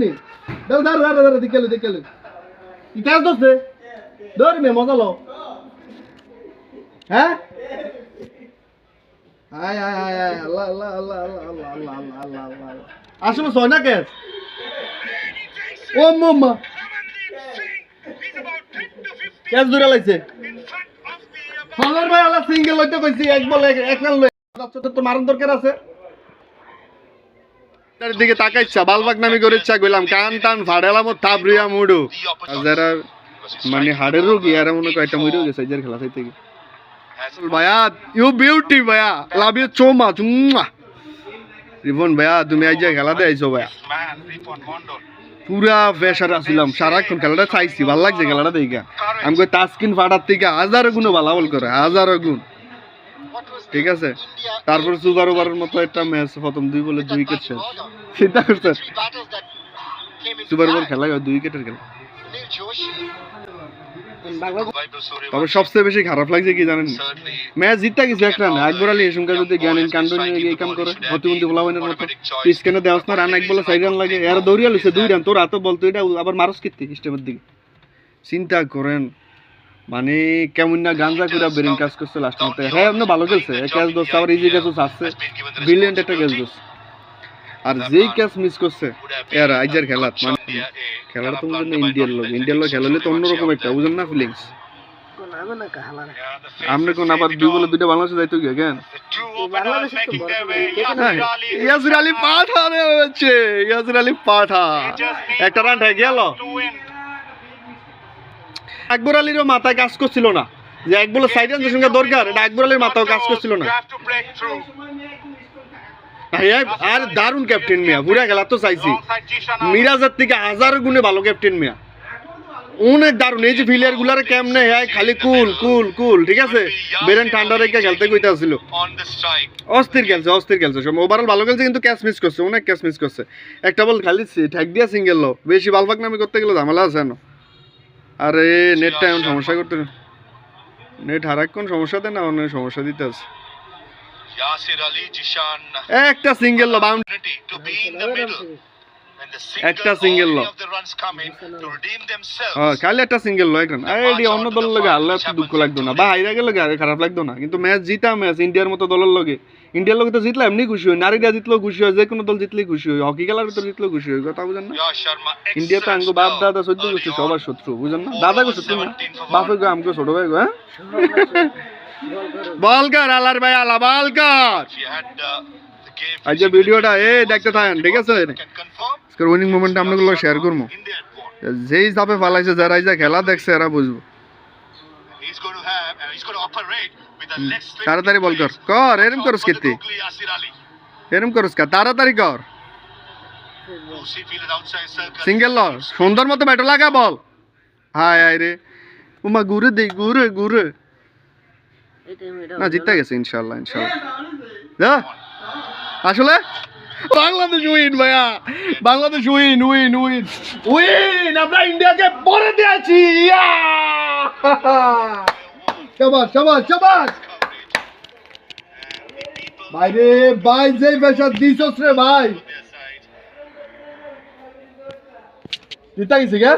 নি দাও দাও দাও দাও দিকেলো দিকেলো কি কাজ ধর মে মজা হ্যাঁ আসলে না ক্যাচ ও মাম্মা ক্যাচ দূরে লাগছে ভাই আল্লাহ সিঙ্গেল লইতে কইছি এক বলে এক- তো মারণ দরকার আছে তার দিকে তাকাইছা বালবাগ নামি করে ইচ্ছা কইলাম, কান টান ফাড়েলাম থাবরিয়া মুডু। আর যারা মানে হাড়ের রোগী আর মনে কয়টা মরেও গেছে এদের খেলা গিয়ে। ভাইয়া ইউ বিউটি ভাইয়া love you so much Ripon ভাইয়া, তুমি আজ খেলাতে আইছো ভাইয়া। পুরা প্রেশার আসছিলাম সারাক্ষণ খেলাটা চাইছি, ভালো লাগছে খেলাটা দেখা আমি তাস্কিন ফাটার থেকে হাজারো গুণ ভালো করে, হাজারো গুণ। ঠিক আছে? তারপর সুপার ওভারের মতো একটা ম্যাচ প্রথম দুই বলে দুই উইকেট শেষ। চিন্তা করছেন সুপার ওভার খেলা দুই উইকেটের খেলা। তবে সবচেয়ে বেশি খারাপ লাগছে কি জানেন? ম্যাচ জিততে গেছে এক রান। আকবর আলী এসঙ্কা যদি জ্ঞানীন কাণ্ড নিয়ে এই কাম করে, প্রতিবন্ধী বলাবাইনের মতো পিসকেনে দেওয়াস না রান, এক বলে চার রান লাগে। এর দৌড়িয়া লইছে, দুই রান। তোর হাতে বলতো এটা আবার মারস কীর্তি স্টেমের দিকে। চিন্তা করেন মানে কেমন না গাঞ্জা করে বেরিং কাজ করছে লাস্ট মতে হ্যাঁ এমনি ভালো খেলছে ক্যাচ দোষ আবার ইজি ক্যাচ আসছে ব্রিলিয়েন্ট একটা ক্যাচ দোষ। আর যেই ক্যাচ মিস করছে এর আইজার খেলাত মানে খেলার তো বুঝেন ইন্ডিয়ার লোক ইন্ডিয়ার লোক খেলা হলে তো অন্যরকম একটা বুঝেন না ফিলিংস আপনি কোন আবার দুই বলে দুইটা বাংলাদেশে যাইতো গিয়ে কেন? হ্যাঁ, ইয়াসির আলী পাঠা রে হচ্ছে ইয়াসির আলী পাঠা একটা রান গেল। আকবর আলীরও মাথায় কাজ করছিল না। যে এক বলে সাইড সঙ্গে দরকার, এটা আকবর আলীর মাথাও কাজ করছিল না। আর দারুণ ক্যাপ্টেন মিয়া, পুরা খেলা তো চাইছি। মিরাজের থেকে হাজার গুণে ভালো ক্যাপ্টেন মিয়া। অনেক দারুণ, এই যে ফিলিয়ার গুলারে কেমনে হ্যাঁ খালি কুল কুল কুল, ঠিক আছে? বেরেন ঠান্ডা রেখে খেলতে কইতে আসছিল। অস্থির খেলছে অস্থির খেলছে। সব ওভারঅল ভালো খেলছে, কিন্তু ক্যাচ মিস করছে, অনেক ক্যাচ মিস করছে। একটা বল খালি ঠ্যাক দিয়া সিঙ্গেল লো বেশি বালবাক নামি করতে গেলে ঝামেলা আছে না আরে নেটটা এমন সমস্যা করতে নেট আর হারাক্ষণ সমস্যা দেয় না অন্য সমস্যা দিতে আছে। একটা সিঙ্গেল লো একটা সিঙ্গেল লো খালি একটা সিঙ্গেল লো একজন। আরে অন্য দলের লগে হারলে দুঃখ লাগতো না। বা হাইরা গেলে খারাপ লাগতো না। কিন্তু ম্যাচ জিতা ম্যাচ ইন্ডিয়ার মতো দলের লগে। ইন্ডিয়ার লগে তো জিতলে এমনি খুশি হয় নারীরা জিতলেও খুশি হয় যে কোনো দল জিতলেই খুশি হয় হকি খেলার ভিতর জিতলেও খুশি হয় কথা বুঝেন না? ইন্ডিয়া তো excellent বাপ দাদা সহ্য early করছে. সবার শত্রু বুঝেন না? দাদা গো শত্রু না? বাপে গো আমগো ছোট ভাই গো হ্যাঁ? বল কর আলার ভাই আলা বল কর If you had uh, আজ যে ভিডিওটা এ দেখতে থাকেন ঠিক আছে? উইনিং মোমেন্ট আপনাগুলো শেয়ার করব. যেই হিসাবে ফালাইছে যারা এই যে খেলা দেখছে এরা বুঝব। তাড়াতাড়ি বল কর কর এরম করস. এরম করস কা? তাড়াতাড়ি কর. সিঙ্গেল ল সুন্দর মতো ব্যাটো লাগা বল। হায় হায় রে। উমা ঘুরে দেই ঘুরে ঘুরে না জিতে গেছে ইনশাল্লাহ ইনশাল্লাহ আসলে? বাংলাদেশ উইন ভাইয়া। Bangladesh win win win. Win আমরা ইন্ডিয়াকে পরে দিয়েছি ইয়া! शबाश शबाश शबाश भाई रे भाई जय बेशा 200 रे भाई जीता किसे क्या